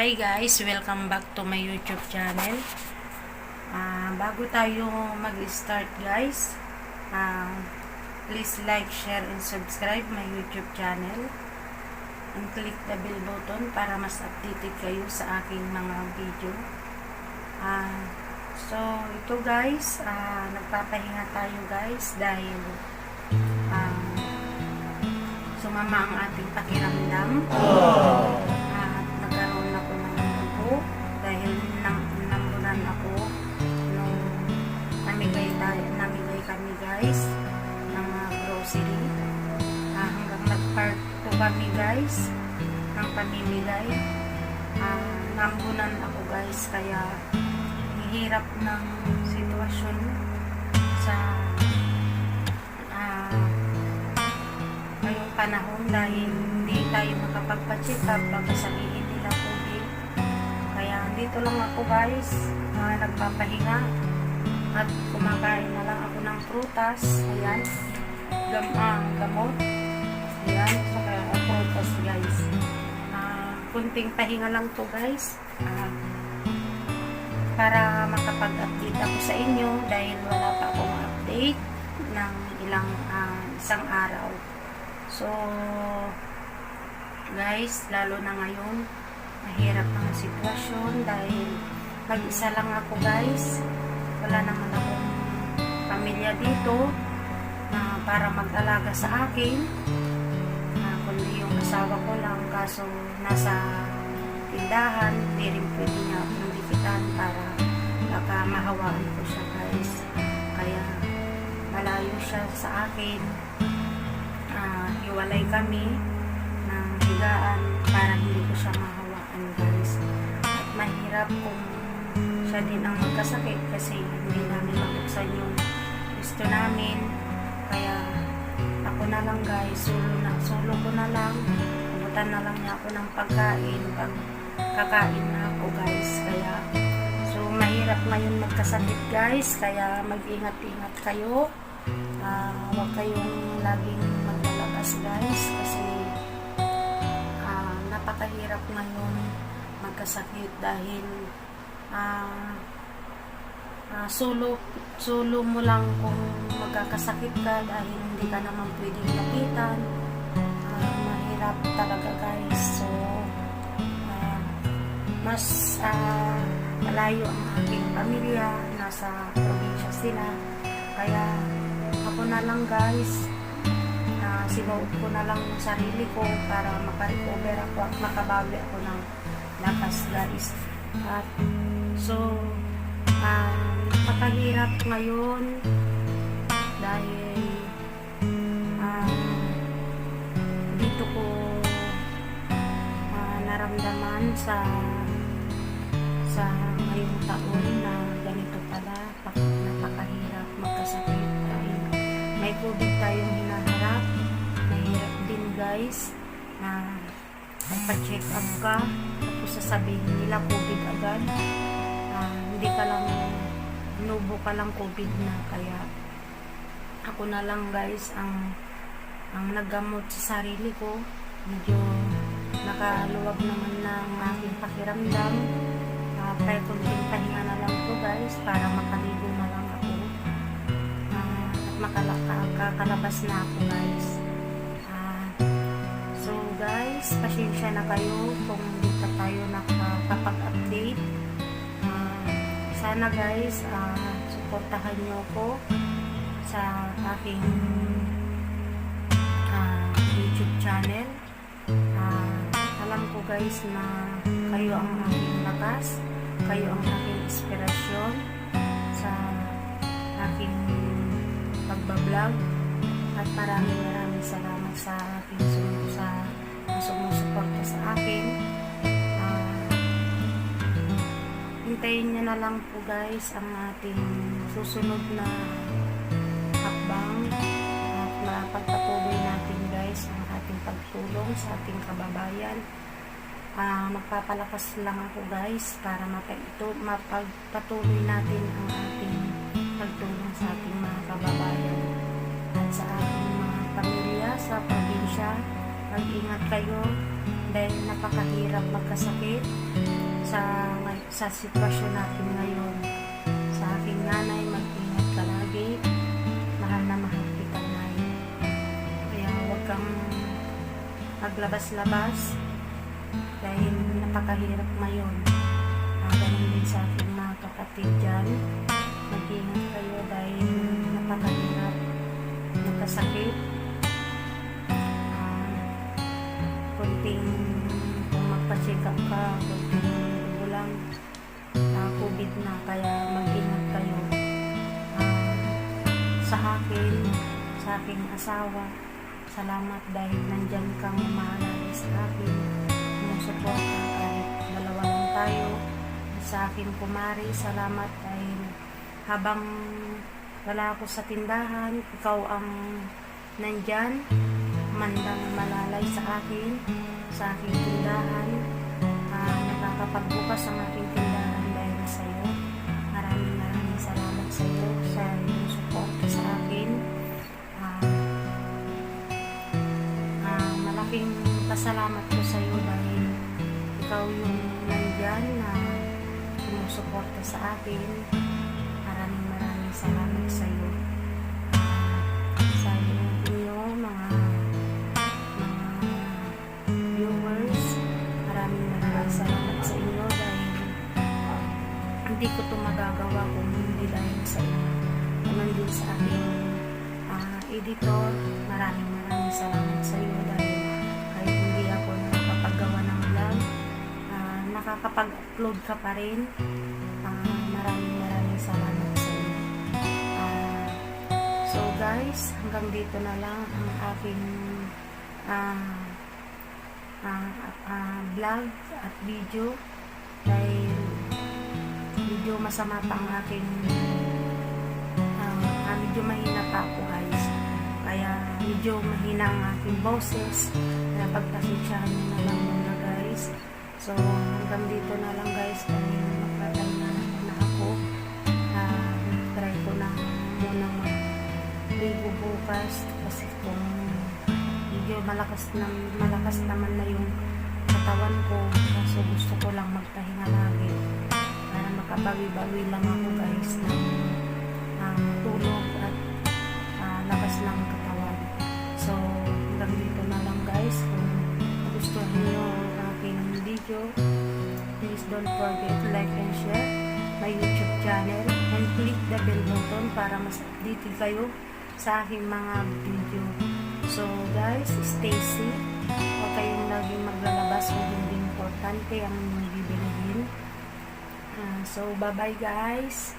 Hi guys, welcome back to my YouTube channel. Ah, bago tayo mag-start guys, ah, please like, share, and subscribe my YouTube channel. And click the bell button para mas updated kayo sa aking mga video. Ah, so, ito guys, ah, nagpapahinga tayo guys dahil ah, sumama ang ating pakiramdam. At nambunan ako guys kaya hirap ng sitwasyon sa ah, ngayong panahon dahil hindi tayo makapagpa-check up baka sabihin nila COVID. Kaya dito lang ako guys, uh, nagpapahinga at kumakain na lang ako ng prutas. Ayan, gam ah, gamot. Ayan, saka prutas guys. Ah, kunting pahinga lang to guys. Ah, para makapag-update ako sa inyo dahil wala pa akong update ng ilang ah, isang araw. So, guys, lalo na ngayon, mahirap ang sitwasyon dahil mag-isa lang ako guys. Wala naman akong pamilya dito na para mag-alaga sa akin. Na kundi yung asawa ko lang kaso nasa tindahan, rin pwede niya akong dikitan para baka mahawaan ko siya guys. Kaya malayo siya sa akin. Ah, hiwalay kami ng higaan para hindi ko siya mahawaan guys. At mahirap kung siya din ang magkasakit kasi hindi namin mabuksan yung gusto namin. Kaya ako na lang guys. Solo na solo ko na lang. Abutan na lang niya ako ng pagkain. Pag kakain na ako guys. Kaya so mahirap ngayon magkasakit guys. Kaya mag-ingat-ingat kayo. Ah, huwag kayong laging maglalabas guys. Kasi ah, napakahirap ngayon magkasakit dahil ah, ah, solo solo mo lang kung magkakasakit ka dahil hindi ka naman pwedeng lapitan mas ah, malayo ang aking pamilya. Nasa probinsya sila. Kaya ako na lang guys. Na sinuot ko na lang yung sarili ko para makarecover ako at makabawi ako ng lakas guys. At so um, napakahirap ngayon dahil um, dito ko ah, naramdaman sa sa ngayong taon na ganito pala pak- napakahirap magkasakit dahil may COVID tayong hinaharap. Mahirap din guys na magpa-check up ka. Tapos sasabihin nila COVID agad. Ah, hindi ka lang nubo ka lang COVID na. Kaya ako na lang guys ang ang naggamot sa sarili ko. Medyo nakaluwag naman ng aking pakiramdam guys para makaligo na lang ako. Ah, at makakalabas na ako guys. Ah, so guys pasensya na kayo kung hindi pa tayo nakakapag-update. Ah, sana guys ah, suportahan nyo ko sa aking ah, YouTube channel. Ah, alam ko guys na kayo ang aking lakas kayo ang aking inspirasyon sa aking pagbablog. At maraming maraming salamat sa aking sa sumusuporta sa akin. Ah, hintayin nyo na lang po guys ang ating susunod na hakbang. At mapagpatuloy natin guys ang ating pagtulong sa ating kababayan Ah, magpapalakas lang ako guys para mapagtu mapagpatuloy natin ang ating pagtulong sa ating mga kababayan at sa ating mga pamilya sa probinsya mag-ingat kayo dahil napakahirap magkasakit sa sa sitwasyon natin ngayon. Sa aking nanay, mag-ingat ka lagi. Mahal na mahal kita, Nay. Kaya huwag kang maglabas-labas dahil napakahirap ngayon. Ah, ganun din sa aking mga kapatid dyan. Mag-ingat kayo dahil napakahirap magkasakit. Ah, kunting kung magpa-check up ka, kunting dugo lang, ah, COVID na, kaya mag-ingat kayo. Ah, sa akin, sa aking asawa, salamat dahil nandyan kang umahalala sa akin. Sumusuporta kahit dalawa lang tayo. Sa akin kumari, salamat dahil habang wala ako sa tindahan, ikaw ang nandyan, mandang malalay sa akin, sa aking tindahan. Ah, nakakapagbukas ang aking tindahan dahil sa iyo. Maraming maraming salamat sa iyo sa iyong support sa akin. Ah, ah, malaking pasalamat ko sa iyo dahil ikaw yung nandyan na sumusuporta sa akin. Maraming maraming salamat sa iyo. Ah, sa inyo mga mga viewers. Maraming maraming salamat sa inyo dahil hindi ko ito magagawa kung hindi dahil sa inyo. Naman din sa aking ah, editor. Maraming maraming salamat sa iyo dahil nakakapag-upload ka pa rin. Ah, maraming maraming salamat sa iyo. Ah, so guys, hanggang dito na lang ang aking ah, ah, ah, vlog at video dahil medyo masama pa ang aking ah, medyo mahina pa ako guys kaya medyo mahina ang aking boses kaya pagpasensyahan nyo na lang muna guys so hanggang dito na lang guys. Dahil magpatay na na ako. Ah, try ko na muna mag-ligo bukas. Kasi kung medyo malakas na malakas naman na yung katawan ko kaso gusto ko lang magpahinga lagi para makabawi-bawi lang ako guys ng button para mas updated kayo sa aking mga video So guys, stay safe. Huwag kayong laging maglalabas kung hindi importante ang bibilihin. Ah, so bye-bye guys.